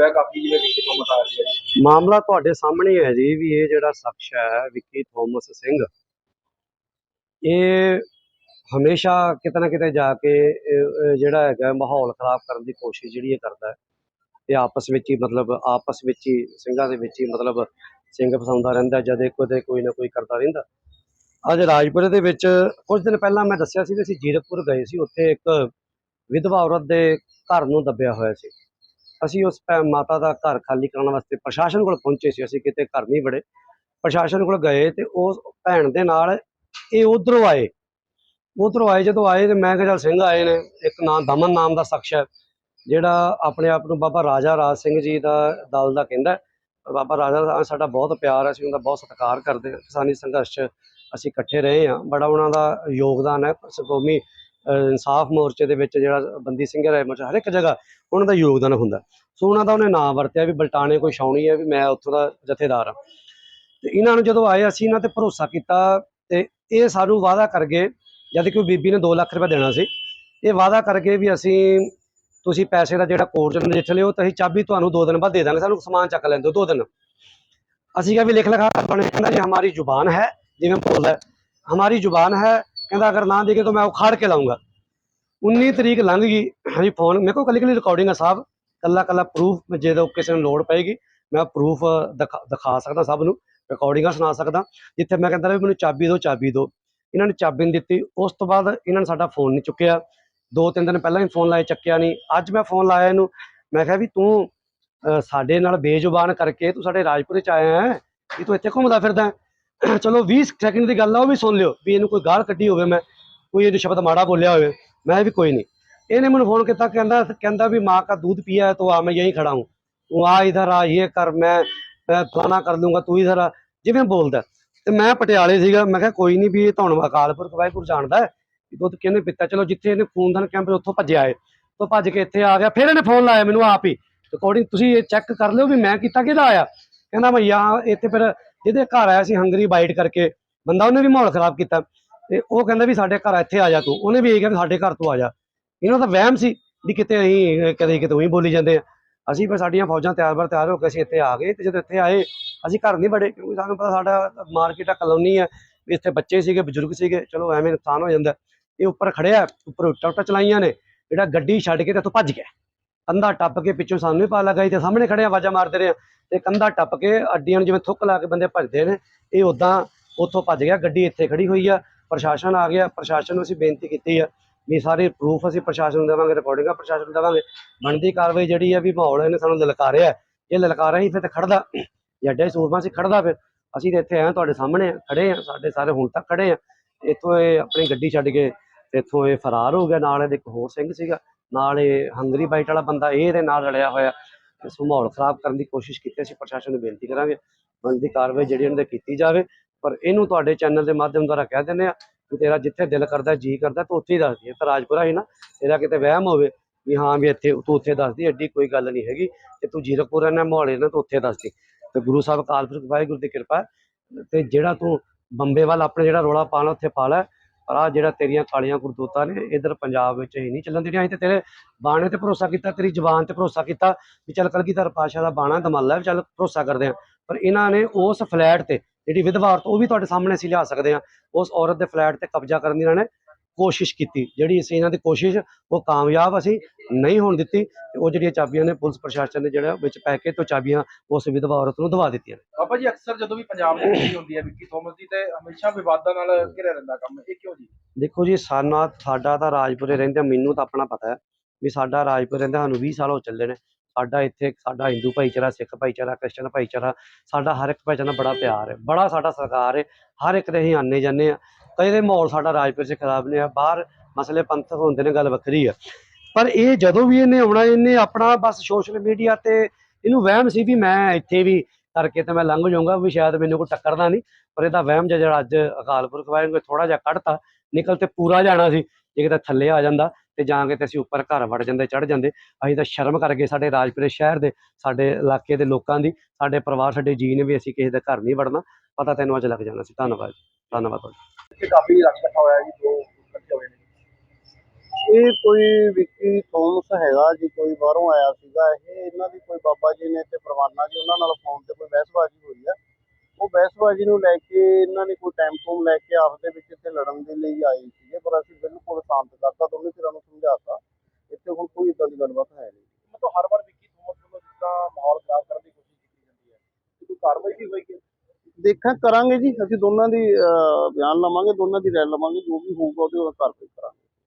ਹੋਇਆ ਕਾਫੀ ਜਿਵੇਂ ਵਿੱਕੀ ਤੋਂ ਮਤਾ ਸੀ ਮਾਮਲਾ ਤੁਹਾਡੇ ਸਾਹਮਣੇ ਹੈ ਜੀ ਵੀ ਇਹ ਜਿਹੜਾ ਸ਼ਖਸ ਹੈ ਵਿੱਕੀ ਥੋਮਸ ਸਿੰਘ, ਇਹ ਹਮੇਸ਼ਾ ਕਿਤੇ ਨਾ ਕਿਤੇ ਜਾ ਕੇ ਜਿਹੜਾ ਹੈਗਾ ਮਾਹੌਲ ਖਰਾਬ ਕਰਨ ਦੀ ਕੋਸ਼ਿਸ਼ ਜਿਹੜੀ ਇਹ ਕਰਦਾ ਹੈ। ਤੇ ਆਪਸ ਵਿੱਚ ਹੀ ਮਤਲਬ, ਆਪਸ ਵਿੱਚ ਹੀ, ਸਿੰਘਾਂ ਦੇ ਵਿੱਚ ਹੀ ਮਤਲਬ ਸਿੰਘ ਫਸਾਉਂਦਾ ਰਹਿੰਦਾ ਜਦੇ ਕੋਈ ਕੋਈ ਨਾ ਕੋਈ ਕਰਦਾ ਰਹਿੰਦਾ। ਅੱਜ ਰਾਜਪੁਰੇ ਦੇ ਵਿੱਚ ਕੁਝ ਦਿਨ ਪਹਿਲਾਂ ਮੈਂ ਦੱਸਿਆ ਸੀ ਵੀ ਅਸੀਂ ਜੀਰਕਪੁਰ ਗਏ ਸੀ, ਉੱਥੇ ਇੱਕ ਵਿਧਵਾ ਔਰਤ ਦੇ ਘਰ ਨੂੰ ਦੱਬਿਆ ਹੋਇਆ ਸੀ। ਅਸੀਂ ਉਸ ਭੈ- ਮਾਤਾ ਦਾ ਘਰ ਖਾਲੀ ਕਰਾਉਣ ਵਾਸਤੇ ਪ੍ਰਸ਼ਾਸਨ ਕੋਲ ਪਹੁੰਚੇ ਸੀ, ਅਸੀਂ ਕਿਤੇ ਘਰ ਨਹੀਂ ਵੜੇ। ਪ੍ਰਸ਼ਾਸਨ ਕੋਲ ਗਏ ਤੇ ਉਸ ਭੈਣ ਦੇ ਨਾਲ ਇਹ ਉਧਰੋਂ ਆਏ। ਉਧਰੋਂ ਆਏ, ਜਦੋਂ ਆਏ ਤੇ ਮੈਂ ਕਿਹਾ ਚੱਲ ਸਿੰਘ ਆਏ ਨੇ, ਇੱਕ ਨਾਮ ਦਮਨ ਨਾਮ ਦਾ ਸ਼ਖਸ ਹੈ, ਜਿਹੜਾ ਆਪਣੇ ਆਪ ਨੂੰ ਬਾਬਾ ਰਾਜਾ ਰਾਜ ਸਿੰਘ ਜੀ ਦਾ ਦਲ ਦਾ ਕਹਿੰਦਾ ਬਾਬਾ ਰਾਜਾ ਦਾ ਸਾਡਾ ਬਹੁਤ ਪਿਆਰ ਹੈ, ਅਸੀਂ ਉਹਦਾ ਬਹੁਤ ਸਤਿਕਾਰ ਕਰਦੇ ਹਾਂ। ਕਿਸਾਨੀ ਸੰਘਰਸ਼ 'ਚ ਅਸੀਂ ਇਕੱਠੇ ਰਹੇ ਹਾਂ। ਬੜਾ ਉਹਨਾਂ ਦਾ ਯੋਗਦਾਨ ਹੈ ਕੌਮੀ ਇਨਸਾਫ ਮੋਰਚੇ ਦੇ ਵਿੱਚ ਜਿਹੜਾ ਬੰਦੀ ਸਿੰਘ ਹੈ, ਮੋਰਚਾ ਹਰ ਇੱਕ ਜਗ੍ਹਾ ਉਹਨਾਂ ਦਾ ਯੋਗਦਾਨ ਹੁੰਦਾ। ਸੋ ਉਹਨਾਂ ਦਾ ਉਹਨੇ ਨਾਂ ਵਰਤਿਆ ਵੀ ਬਲਟਾਣੇ ਕੋਈ ਛਾਉਣੀ ਹੈ ਵੀ ਮੈਂ ਉੱਥੋਂ ਦਾ ਜਥੇਦਾਰ ਹਾਂ। ਤੇ ਇਹਨਾਂ ਨੂੰ ਜਦੋਂ ਆਏ ਅਸੀਂ ਇਹਨਾਂ ਤੇ ਭਰੋਸਾ ਕੀਤਾ ਤੇ ਇਹ ਸਾਨੂੰ ਵਾਅਦਾ ਕਰ ਗਏ, ਜਦ ਕਿ ਬੀਬੀ ਨੇ 2 ਲੱਖ ਰੁਪਏ ਦੇਣਾ ਸੀ। ਇਹ ਵਾਅਦਾ ਕਰਕੇ ਵੀ ਅਸੀਂ, ਤੁਸੀਂ ਪੈਸੇ ਦਾ ਜਿਹੜਾ ਕੋਰਟ ਚ ਨਜਿੱਠ ਲਿਓ ਤਾਂ ਅਸੀਂ ਚਾਬੀ ਤੁਹਾਨੂੰ 2 ਦਿਨ ਬਾਅਦ ਦੇ ਦਾਂਗੇ, ਸਾਨੂੰ ਸਮਾਨ ਚੱਕ ਲੈਣ ਦਿਓ 2 ਦਿਨ। ਅਸੀਂ ਕਿਹਾ ਵੀ ਲਿਖ ਲਿਖਾ ਬਣੇ, ਕਹਿੰਦਾ ਜੀ, ਹਮਾਰੀ ਜ਼ੁਬਾਨ ਹੈ, ਜਿਵੇਂ ਬੋਲਦਾ ਹਮਾਰੀ ਜ਼ੁਬਾਨ ਹੈ ਕਹਿੰਦਾ ਅਗਰ ਨਾ ਦੇਗੇ ਤਾਂ ਮੈਂ ਉਖਾੜ ਕੇ ਲਾਉਂਗਾ। 19 ਤਰੀਕ ਲੰਘ ਗਈ। ਹਾਂਜੀ ਫੋਨ ਮੇਰੇ ਕੋਲ ਕੱਲੀ ਕੱਲੀ ਰਿਕਾਰਡਿੰਗ ਆ ਸਾਹਿਬ ਕੱਲਾ ਕੱਲਾ ਪ੍ਰੂਫ ਜਦੋਂ ਕਿਸੇ ਨੂੰ ਲੋੜ ਪਏਗੀ, ਮੈਂ ਪ੍ਰੂਫ ਦਿਖਾ ਸਕਦਾ ਸਭ ਨੂੰ ਰਿਕਾਰਡਿੰਗਾਂ ਸੁਣਾ ਸਕਦਾ। ਜਿੱਥੇ ਮੈਂ ਕਹਿੰਦਾ ਵੀ ਮੈਨੂੰ ਚਾਬੀ ਦਿਓ ਚਾਬੀ ਦਿਓ। ਇਹਨਾਂ ਨੇ ਚਾਬੀ ਨਹੀਂ ਦਿੱਤੀ। ਉਸ ਤੋਂ ਬਾਅਦ ਇਹਨਾਂ ਨੇ ਸਾਡਾ ਫੋਨ ਨਹੀਂ ਚੁੱਕਿਆ। ਦੋ ਤਿੰਨ ਦਿਨ ਪਹਿਲਾਂ ਹੀ ਫੋਨ ਲਾਏ, ਚੱਕਿਆ ਨਹੀਂ ਅੱਜ ਮੈਂ ਫੋਨ ਲਾਇਆ ਇਹਨੂੰ। ਮੈਂ ਕਿਹਾ ਵੀ ਤੂੰ ਸਾਡੇ ਨਾਲ ਬੇਜ਼ੁਬਾਨ ਕਰਕੇ ਤੂੰ ਸਾਡੇ ਰਾਜਪੁਰੇ ਚ ਆਇਆ ਹੈ। ਕਿ ਤੂੰ ਇੱਥੇ ਘੁੰਮਦਾ ਫਿਰਦਾ ਚਲੋ 20 ਸੈਕਿੰਡ ਦੀ ਗੱਲ ਆ, ਉਹ ਵੀ ਸੁਣ ਲਿਓ ਵੀ ਇਹਨੂੰ ਕੋਈ ਗਾਲ ਕੱਢੀ ਹੋਵੇ ਮੈਂ, ਕੋਈ ਇਹਨੂੰ ਸ਼ਬਦ ਮਾੜਾ ਬੋਲਿਆ ਹੋਵੇ, ਮੈਂ ਵੀ ਕੋਈ ਨਹੀਂ। ਇਹਨੇ ਮੈਨੂੰ ਫੋਨ ਕੀਤਾ, ਕਹਿੰਦਾ ਕਹਿੰਦਾ ਵੀ ਮਾਂ ਦਾ ਦੁੱਧ ਪੀਆ ਹੈ, ਤੋ ਆ, ਮੈਂ ਯਹੀਂ ਖੜਾ ਹੂੰ। ਤੂੰ ਆ ਇਧਰ ਆ, ਇਹ ਕਰ, ਮੈਂ ਫਲਾਣਾ ਕਰ ਲੂੰਗਾ, ਤੂੰ ਇਧਰ ਆ। ਜਿਵੇਂ ਬੋਲਦਾ ਤੇ ਮੈਂ ਪਟਿਆਲੇ ਸੀਗਾ, ਮੈਂ ਕਿਹਾ ਕੋਈ ਨਹੀਂ ਵੀ ਇਹ ਤੁਹਾਨੂੰ ਅਕਾਲ ਪੁਰਖ ਵਾਹਿਗੁਰੂ ਜਾਣਦਾ ਦੁੱਧ ਕਿਹਨੇ ਪੀਤਾ। ਚਲੋ ਜਿੱਥੇ ਇਹਨੇ ਖੂਨਦਾਨ ਕੈਂਪ ਉੱਥੋਂ ਭੱਜਿਆ ਆਏ। ਤੋਂ ਭੱਜ ਕੇ ਇੱਥੇ ਆ ਗਿਆ, ਫਿਰ ਇਹਨੇ ਫੋਨ ਲਾਇਆ ਮੈਨੂੰ ਆਪ ਹੀ। ਅਕੋਰਡਿੰਗ ਤੁਸੀਂ ਇਹ ਚੈੱਕ ਕਰ ਲਿਓ ਵੀ ਮੈਂ ਕੀਤਾ ਕਿਹਦਾ ਆਇਆ। ਕਹਿੰਦਾ ਮੈਂ ਯਾ ਇੱਥੇ ਫਿਰ ਜਿਹਦੇ ਘਰ ਆਇਆ ਸੀ ਹੰਗਰੀ ਬਾਈਟ ਕਰਕੇ, ਬੰਦਾ ਉਹਨੇ ਵੀ ਮਾਹੌਲ ਖਰਾਬ ਕੀਤਾ ਤੇ ਉਹ ਕਹਿੰਦਾ ਵੀ ਸਾਡੇ ਘਰ ਇੱਥੇ ਆ ਜਾ ਤੂੰ, ਉਹਨੇ ਵੀ ਇਹ ਕਿਹਾ ਵੀ ਸਾਡੇ ਘਰ ਤੋਂ ਆ ਜਾ। ਇਹਨਾਂ ਦਾ ਵਹਿਮ ਸੀ ਵੀ ਕਿਤੇ ਅਸੀਂ ਕਦੇ ਕਿਤੇ ਉਹੀ ਬੋਲੀ ਜਾਂਦੇ ਆ। ਅਸੀਂ ਫਿਰ ਸਾਡੀਆਂ ਫੌਜਾਂ ਤਿਆਰ ਬਰ ਤਿਆਰ ਹੋ ਕੇ ਅਸੀਂ ਇੱਥੇ ਆ ਗਏ ਤੇ ਜਦੋਂ ਇੱਥੇ ਆਏ, ਅਸੀਂ ਘਰ ਨਹੀਂ ਬੜੇ ਕਿਉਂਕਿ ਸਾਨੂੰ ਪਤਾ ਸਾਡਾ ਮਾਰਕੀਟ ਆ, ਕਲੋਨੀ ਹੈ ਵੀ ਇੱਥੇ ਬੱਚੇ ਸੀਗੇ, ਬਜ਼ੁਰਗ ਸੀਗੇ, ਚਲੋ ਐਵੇਂ ਨੁਕਸਾਨ ਹੋ ਜਾਂਦਾ। ਇਹ ਉੱਪਰ ਖੜਿਆ, ਉੱਪਰ ਉੱਟਾ ਚਲਾਈਆਂ ਨੇ, ਜਿਹੜਾ ਗੱਡੀ ਛੱਡ ਕੇ ਤੇ ਇੱਥੋਂ ਭੱਜ ਗਿਆ। ਕੰਧਾ ਟੱਪ ਕੇ ਪਿੱਛੋਂ ਸਾਨੂੰ ਵੀ ਪਾ ਲੱਗਾ ਤੇ ਸਾਹਮਣੇ ਖੜੇ ਆਵਾਜ਼ਾਂ ਮਾਰਦੇ ਰਹੇ ਆ ਤੇ ਕੰਧਾ ਟੱਪ ਕੇ ਅੱਡੀਆਂ ਨੂੰ ਜਿਵੇਂ ਥੁੱਕ ਲਾ ਕੇ ਬੰਦੇ ਭੱਜਦੇ ਨੇ, ਇਹ ਉਦਾਂ ਉੱਥੋਂ ਭੱਜ ਗਿਆ, ਗੱਡੀ ਇੱਥੇ ਖੜੀ ਹੋਈ ਆ, ਪ੍ਰਸ਼ਾਸਨ ਆ ਗਿਆ, ਪ੍ਰਸ਼ਾਸਨ ਨੂੰ ਅਸੀਂ ਬੇਨਤੀ ਕੀਤੀ ਆ ਵੀ ਸਾਰੇ ਪ੍ਰੂਫ ਅਸੀਂ ਪ੍ਰਸ਼ਾਸਨ ਨੂੰ ਦੇਵਾਂਗੇ ਰਿਕਾਰਡਿੰਗਾਂ ਪ੍ਰਸ਼ਾਸਨ ਨੂੰ ਦੇਵਾਂਗੇ, ਬਣਦੀ ਕਾਰਵਾਈ ਜਿਹੜੀ ਆ ਵੀ ਮਾਹੌਲ ਇਹਨੇ ਸਾਨੂੰ ਲਲਕਾਰਿਆ ਇਹ ਲਲਕਾਰਿਆ ਹੀ ਫਿਰ ਤੇ ਖੜਦਾ ਜੱਡੇ ਸੂਰਮਾ ਸੀ ਖੜਦਾ ਫਿਰ, ਅਸੀਂ ਤੇ ਇੱਥੇ ਆਏ ਤੁਹਾਡੇ ਸਾਹਮਣੇ ਖੜੇ ਆ ਸਾਡੇ ਸਾਰੇ ਹੁਣ ਤੱਕ ਖੜੇ ਆ ਇੱਥੋਂ ਇਹ ਆਪਣੀ ਗੱਡੀ ਛੱਡ ਕੇ, ਇੱਥੋਂ ਇਹ ਫਰਾਰ ਹੋ ਗਿਆ, ਨਾਲ ਇਹਦੇ ਇੱਕ ਹੋਰ ਸਿੰਘ ਸੀਗਾ ਨਾਲ ਇਹ ਹੰਗਰੀ ਬਾਈਟ ਵਾਲਾ ਬੰਦਾ ਇਹ ਇਹਦੇ ਨਾਲ ਰਲਿਆ ਹੋਇਆ ਇਸ ਮਾਹੌਲ ਖਰਾਬ ਕਰਨ ਦੀ ਕੋਸ਼ਿਸ਼ ਕੀਤੀ, ਅਸੀਂ ਪ੍ਰਸ਼ਾਸਨ ਨੂੰ ਬੇਨਤੀ ਕਰਾਂਗੇ ਬਣਦੀ ਕਾਰਵਾਈ ਜਿਹੜੀ ਉਹਨਾਂ ਦੇ ਕੀਤੀ ਜਾਵੇ। ਪਰ ਇਹਨੂੰ ਤੁਹਾਡੇ ਚੈਨਲ ਦੇ ਮਾਧਿਅਮ ਦੁਆਰਾ ਕਹਿ ਦਿੰਦੇ ਆ ਕਿ ਤੇਰਾ ਜਿੱਥੇ ਦਿਲ ਕਰਦਾ, ਜੀ ਕਰਦਾ, ਤੂੰ ਉੱਥੇ ਹੀ ਦੱਸ ਦੀ। ਤਾਂ ਰਾਜਪੁਰਾ ਹੀ ਨਾ ਇਹਦਾ ਕਿਤੇ ਵਹਿਮ ਹੋਵੇ ਵੀ ਹਾਂ ਵੀ ਇੱਥੇ ਤੂੰ ਉੱਥੇ ਦੱਸਦੀ ਐਡੀ ਕੋਈ ਗੱਲ ਨਹੀਂ ਹੈਗੀ ਤੇ ਤੂੰ ਜੀਰਕਪੁਰ ਰਹਿਣਾ ਮੋਹਾਲੀ ਨਾ ਤੂੰ ਉੱਥੇ ਦੱਸਦੀ ਤੇ ਗੁਰੂ ਸਾਹਿਬ ਕਾਲਪੁਰਖ ਵਾਹਿਗੁਰੂ ਦੀ ਕਿਰਪਾ ਹੈ। ਤੇ ਜਿਹੜਾ ਤੂੰ ਬੰਬੇ ਵੱਲ ਆਪਣੇ ਜਿਹੜਾ ਰੋਲਾ ਪਾਣਾ ਉੱਥੇ ਪਾ ਲੈ। ਪਰ ਆ ਜਿਹੜਾ ਤੇਰੀਆਂ ਕਾਲੀਆਂ ਗੁਰਦੂਤਾਂ ਨੇ, ਇਧਰ ਪੰਜਾਬ ਵਿੱਚ ਇਹ ਨਹੀਂ ਚੱਲਣ ਜਿਹੜੀਆਂ ਅਸੀਂ ਤੇ ਤੇਰੇ ਬਾਣੇ ਤੇ ਭਰੋਸਾ ਕੀਤਾ, ਤੇਰੀ ਜਬਾਨ ਤੇ ਭਰੋਸਾ ਕੀਤਾ ਵੀ ਚੱਲ ਕਲਗੀਧਰ ਪਾਸ਼ਾ ਦਾ ਬਾਣਾ ਦਮਾਲਾ ਵੀ ਚੱਲ ਭਰੋਸਾ ਕਰਦੇ ਆ ਪਰ ਇਹਨਾਂ ਨੇ ਉਸ ਫਲੈਟ ਤੇ ਜਿਹੜੀ ਵਿਧਵਾ ਔਰਤ, ਉਹ ਵੀ ਤੁਹਾਡੇ ਸਾਹਮਣੇ ਅਸੀਂ ਲਿਆ ਸਕਦੇ ਆ ਉਸ ਔਰਤ ਦੇ ਫਲੈਟ ਤੇ ਕਬਜ਼ਾ ਕਰਨ ਦੀ ਇਹਨਾਂ ਨੇ ਕੋਸ਼ਿਸ਼ ਕੀਤੀ ਜਿਹੜੀ ਅਸੀਂ ਇਹਨਾਂ ਦੀ ਕੋਸ਼ਿਸ਼ ਉਹ ਕਾਮਯਾਬ ਅਸੀਂ ਨਹੀਂ ਹੋਣ ਦਿੱਤੀ ਤੇ ਉਹ ਜਿਹੜੀਆਂ ਚਾਬੀਆਂ ਨੇ ਪੁਲਿਸ ਪ੍ਰਸ਼ਾਸਨ ਨੇ ਜਿਹੜਾ ਵਿੱਚ ਪੈ ਕੇ ਤੋਂ ਚਾਬੀਆਂ ਉਸ ਵਿਧਵਾ ਔਰਤ ਨੂੰ ਦਵਾ ਦਿੱਤੀਆਂ। ਬਾਬਾ ਜੀ ਅਕਸਰ ਜਦੋਂ ਵੀ ਪੰਜਾਬ ਦੀ ਗੱਡੀ ਹੁੰਦੀ ਹੈ ਵਿੱਕੀ ਥੋਮਸ ਦੀ ਤੇ ਹਮੇਸ਼ਾ ਵਿਵਾਦਾਂ ਨਾਲ ਘਿਰਿਆ ਰਹਿੰਦਾ ਕੰਮ ਇਹ ਕਿਉਂ ਜੀ? ਦੇਖੋ ਜੀ ਸਾਨਾ ਸਾਡਾ ਤਾਂ ਰਾਜਪੁਰੇ ਰਹਿੰਦੇ ਮੈਨੂੰ ਤਾਂ ਆਪਣਾ ਪਤਾ ਹੈ ਵੀ ਸਾਡਾ ਰਾਜਪੁਰੇ ਰਹਿੰਦੇ ਸਾਨੂੰ 20 ਸਾਲ ਹੋ ਚੱਲੇ ਨੇ। ਸਾਡਾ ਇੱਥੇ ਸਾਡਾ ਹਿੰਦੂ ਭਾਈਚਾਰਾ ਸਿੱਖ ਭਾਈਚਾਰਾ ਕ੍ਰਿਸਚਨ ਭਾਈਚਾਰਾ ਸਾਡਾ ਹਰ ਇੱਕ ਭਾਈਚਾਰਾ ਬੜਾ ਪਿਆਰ ਹੈ ਬੜਾ ਸਾਡਾ ਸਰਕਾਰ ਹੈ ਹਰ ਇੱਕ ਦੇ ਅਸੀਂ ਆਨੇ ਜਾਂਦੇ ਆ ਕਈ ਦੇ ਮਾਹੌਲ ਸਾਡਾ ਰਾਜਪੁਰ 'ਚ ਖਰਾਬ ਨੇ ਆ ਬਾਹਰ ਮਸਲੇ ਪੰਥ ਹੁੰਦੇ ਨੇ, ਗੱਲ ਵੱਖਰੀ ਆ। ਪਰ ਇਹ ਜਦੋਂ ਵੀ ਇਹਨੇ ਆਉਣਾ, ਇਹਨੇ ਆਪਣਾ ਬਸ ਸੋਸ਼ਲ ਮੀਡੀਆ ਤੇ ਇਹਨੂੰ ਵਹਿਮ ਸੀ ਵੀ ਮੈਂ ਇੱਥੇ ਵੀ ਕਰਕੇ ਤੇ ਮੈਂ ਲੰਘ ਜਾਊਂਗਾ, ਵੀ ਸ਼ਾਇਦ ਮੈਨੂੰ ਕੋਈ ਟੱਕਰਦਾ ਨਹੀਂ, ਪਰ ਇਹਦਾ ਵਹਿਮ ਜਿਹਾ ਜਿਹੜਾ ਅੱਜ ਅਕਾਲ ਪੁਰਖ ਵਾਹਿਗੁਰੂ ਥੋੜਾ ਜਿਹਾ ਕੱਢਤਾ, ਨਿਕਲ ਤੇ ਪੂਰਾ ਜਾਣਾ ਸੀ, ਜੇ ਕਿਤੇ ਥੱਲੇ ਆ ਜਾਂਦਾ ਤੇ ਜਾਂ ਕੇ ਤੇ ਅਸੀਂ ਉੱਪਰ ਘਰ ਵੜ ਜਾਂਦੇ ਚੜ ਜਾਂਦੇ, ਅਸੀਂ ਤਾਂ ਸ਼ਰਮ ਕਰਕੇ ਸਾਡੇ ਰਾਜਪੁਰੇ ਸ਼ਹਿਰ ਦੇ, ਸਾਡੇ ਇਲਾਕੇ ਦੇ ਲੋਕਾਂ ਦੀ, ਸਾਡੇ ਪਰਿਵਾਰ, ਸਾਡੇ ਜੀ ਨੇ ਵੀ ਅਸੀਂ ਕਿਸੇ ਦੇ ਘਰ ਨਹੀਂ ਵੜਨਾ, ਪਤਾ ਤੈਨੂੰ ਅੱਜ ਲੱਗ ਜਾਣਾ ਸੀ। ਧੰਨਵਾਦ ਧੰਨਵਾਦ ਤੁਹਾਡਾ। ਇੱਥੇ ਕਾਫੀ ਰਸ਼ ਇਕੱਠਾ ਹੋਇਆ ਜੀ ਜੋ ਇਕੱਠੇ ਹੋਏ ਨੇ। ਇਹ ਕੋਈ ਵਿੱਕੀ ਥੋਮਸ ਹੈਗਾ ਜੀ ਕੋਈ ਬਾਹਰੋਂ ਆਇਆ ਸੀਗਾ ਇਹ ਇਹਨਾਂ ਦੀ ਕੋਈ ਬਾਬਾ ਜੀ ਨੇ ਤੇ ਪਰਵਾਨਾ ਜੀ ਉਹਨਾਂ ਨਾਲ ਫੋਨ ਤੇ ਕੋਈ ਬਹਿਸਬਾਜ਼ੀ ਹੋਈ ਆ। ਉਹ ਬਹਿਸਬਾਜ਼ੀ ਨੂੰ ਲੈ ਕੇ ਇਹਨਾਂ ਨੇ ਕੋਈ ਟਾਈਮ ਟੂਮ ਲੈ ਕੇ ਆਪਸ ਦੇ ਵਿੱਚ ਇੱਥੇ ਲੜਨ ਦੇ ਲਈ ਆਏ ਸੀਗੇ ਪਰ ਅਸੀਂ ਬਿਲਕੁਲ ਸ਼ਾਂਤ ਕਰਤਾ ਦੋਨੇ ਧਿਰਾਂ ਨੂੰ ਸਮਝਾਤਾ। ਇੱਥੇ ਹੁਣ ਕੋਈ ਇਦਾਂ ਦੀ ਗੱਲਬਾਤ ਹੈ ਨਹੀਂ। ਮਤਲਬ ਹਰ ਵਾਰ ਵਿੱਕੀ ਥੋਮਸ ਵੱਲੋਂ ਤਰ੍ਹਾਂ ਮਾਹੌਲ ਖਰਾਬ ਕਰਨ ਦੀ ਕੋਸ਼ਿਸ਼ ਕੀਤੀ ਜਾਂਦੀ ਹੈ ਕੋਈ ਕਾਰਵਾਈ ਵੀ ਹੋਏਗੀ ਦੇਖਾਂ ਕਰਾਂਗੇ ਜੀ ਅਸੀਂ ਦੋਨਾਂ ਦੀ ਅਹ, ਬਿਆਨ ਲਵਾਂਗੇ ਦੋਨਾਂ ਦੀ ਰਾਏ ਲਵਾਂਗੇ ਜੋ ਵੀ ਹੋਊਗਾ ਉਹਦੇ ਉਹ ਕਾਰਵਾਈ ਕਰਾਂਗੇ।